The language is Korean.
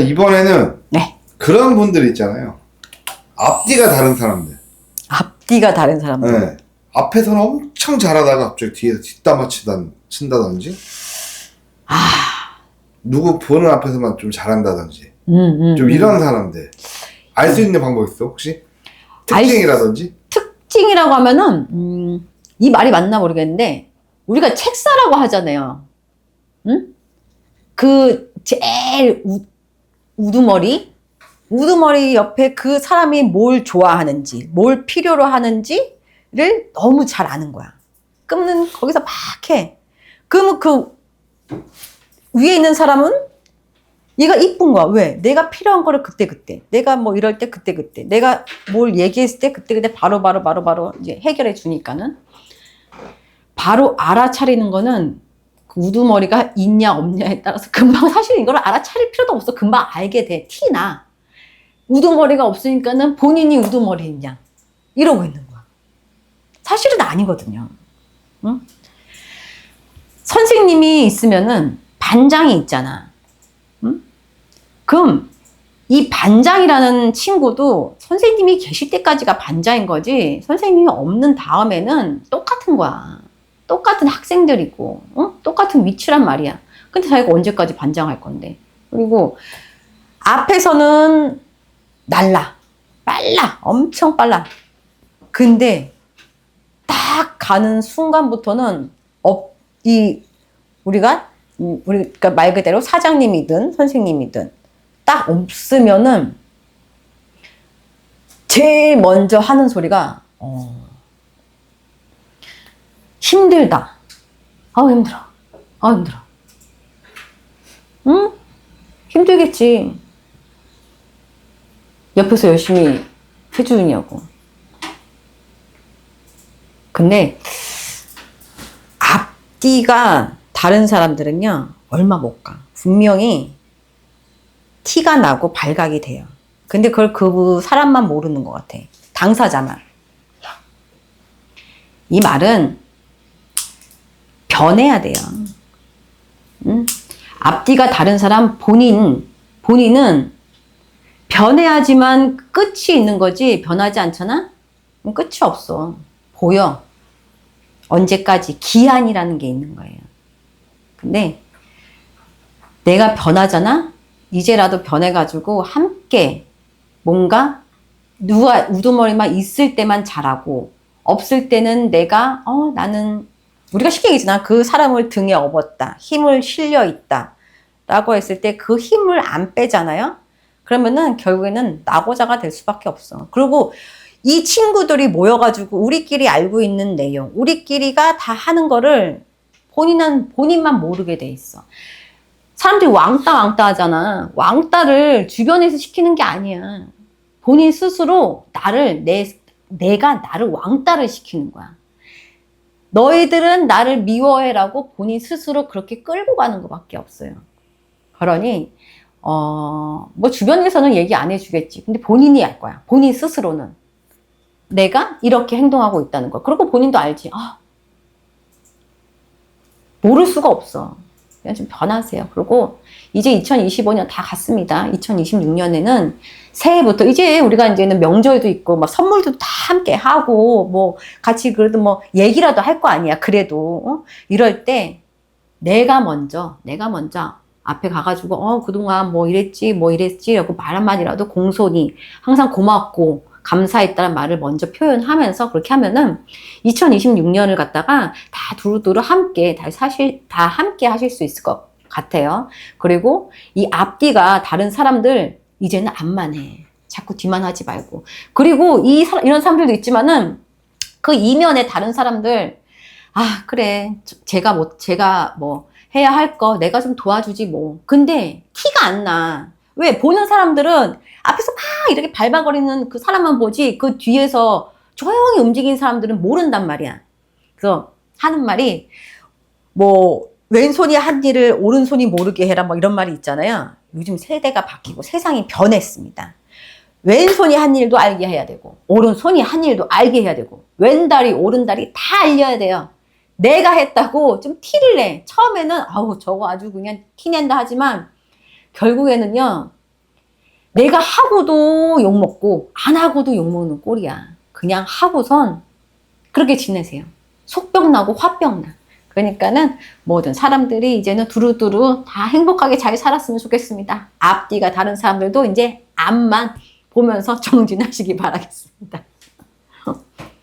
이번에는 네. 그런 분들 있잖아요. 앞뒤가 다른 사람들. 앞뒤가 다른 사람들. 네. 앞에서는 엄청 잘하다가 갑자기 뒤에서 뒷담화 치단, 친다든지. 아, 누구 보는 앞에서만 좀 잘한다든지. 음, 음, 좀 음. 이런 사람들. 알 수 있는 방법 있어, 혹시? 알 수- 특징이라든지? 특징이라고 하면은 음, 이 말이 맞나 모르겠는데 우리가 책사라고 하잖아요. 응? 그 제일 우, 우두머리 우두머리 옆에 그 사람이 뭘 좋아하는지 뭘 필요로 하는지를 너무 잘 아는 거야. 그러면 거기서 막 해. 그러면 그 위에 있는 사람은 얘가 이쁜 거야. 왜? 내가 필요한 거를 그때 그때. 내가 뭐 이럴 때 그때 그때. 내가 뭘 얘기했을 때 그때 그때 바로 바로 바로 바로 이제 해결해 주니까는 바로 알아차리는 거는 그 우두머리가 있냐 없냐에 따라서 금방 사실 이걸 알아차릴 필요도 없어. 금방 알게 돼. 티나. 우두머리가 없으니까는 본인이 우두머리냐 이러고 있는 거야. 사실은 아니거든요. 응? 선생님이 있으면은 반장이 있잖아. 응? 그럼 이 반장이라는 친구도 선생님이 계실 때까지가 반장인 거지 선생님이 없는 다음에는 똑같은 거야. 똑같은 학생들이고 어? 똑같은 위치란 말이야. 근데 자기가 언제까지 반장할 건데. 그리고 앞에서는 날라. 빨라. 엄청 빨라. 근데 딱 가는 순간부터는 업, 이 우리가 음, 우리 가 말 그대로 사장님이든 선생님이든 딱 없으면은 제일 먼저 하는 소리가 어, 힘들다. 아우 힘들어. 아우 힘들어. 응? 힘들겠지. 옆에서 열심히 해주느냐고. 근데 앞뒤가 다른 사람들은요 얼마 못 가. 분명히 티가 나고 발각이 돼요. 근데 그걸 그 사람만 모르는 것 같아. 당사자만. 이 말은 변해야 돼요. 음? 앞뒤가 다른 사람 본인 본인은 변해야지만 끝이 있는 거지 변하지 않잖아? 그럼 끝이 없어. 보여. 언제까지 기한이라는 게 있는 거예요. 근데 내가 변하잖아? 이제라도 변해가지고 함께 뭔가 누가 우두머리만 있을 때만 잘하고 없을 때는 내가 어 나는 우리가 쉽게 얘기잖아 그 사람을 등에 업었다 힘을 실려 있다 라고 했을 때 그 힘을 안 빼잖아요 그러면은 결국에는 나고자가 될 수밖에 없어 그리고 이 친구들이 모여가지고 우리끼리 알고 있는 내용 우리끼리가 다 하는 거를 본인은 본인만 모르게 돼 있어 사람들이 왕따 왕따 하잖아. 왕따를 주변에서 시키는 게 아니야. 본인 스스로 나를 내 내가 나를 왕따를 시키는 거야. 너희들은 나를 미워해라고 본인 스스로 그렇게 끌고 가는 것밖에 없어요. 그러니 어, 뭐 주변에서는 얘기 안 해주겠지. 근데 본인이 알 거야. 본인 스스로는 내가 이렇게 행동하고 있다는 거. 그리고 본인도 알지. 아, 모를 수가 없어. 좀 변하세요. 그리고 이제 2025년 다 갔습니다. 2026년에는 새해부터 이제 우리가 이제는 명절도 있고 막 선물도 다 함께 하고 뭐 같이 그래도 뭐 얘기라도 할 거 아니야. 그래도 어? 이럴 때 내가 먼저 내가 먼저 앞에 가가지고 어 그동안 뭐 이랬지 뭐 이랬지 하고 말 한마디라도 공손히 항상 고맙고 감사했다는 말을 먼저 표현하면서 그렇게 하면은 2026년을 갖다가 다 두루두루 함께 다 사실 다 함께 하실 수 있을 것 같아요. 그리고 이 앞뒤가 다른 사람들 이제는 앞만 해. 자꾸 뒤만 하지 말고. 그리고 이 사- 이런 사람들도 있지만은 그 이면에 다른 사람들 아 그래 저- 제가 뭐 제가 뭐 해야 할 거 내가 좀 도와주지 뭐. 근데 티가 안 나. 왜 보는 사람들은 앞에서 막 이렇게 발박거리는 그 사람만 보지 그 뒤에서 조용히 움직이는 사람들은 모른단 말이야. 그래서 하는 말이 뭐 왼손이 한 일을 오른손이 모르게 해라 뭐 이런 말이 있잖아요. 요즘 세대가 바뀌고 세상이 변했습니다. 왼손이 한 일도 알게 해야 되고 오른손이 한 일도 알게 해야 되고 왼다리 오른다리 다 알려야 돼요. 내가 했다고 좀 티를 내. 처음에는 아우 저거 아주 그냥 티낸다 하지만 결국에는요 내가 하고도 욕먹고 안 하고도 욕먹는 꼴이야. 그냥 하고선 그렇게 지내세요. 속병 나고 화병 나. 그러니까는 뭐든 사람들이 이제는 두루두루 다 행복하게 잘 살았으면 좋겠습니다. 앞뒤가 다른 사람들도 이제 앞만 보면서 정진하시기 바라겠습니다.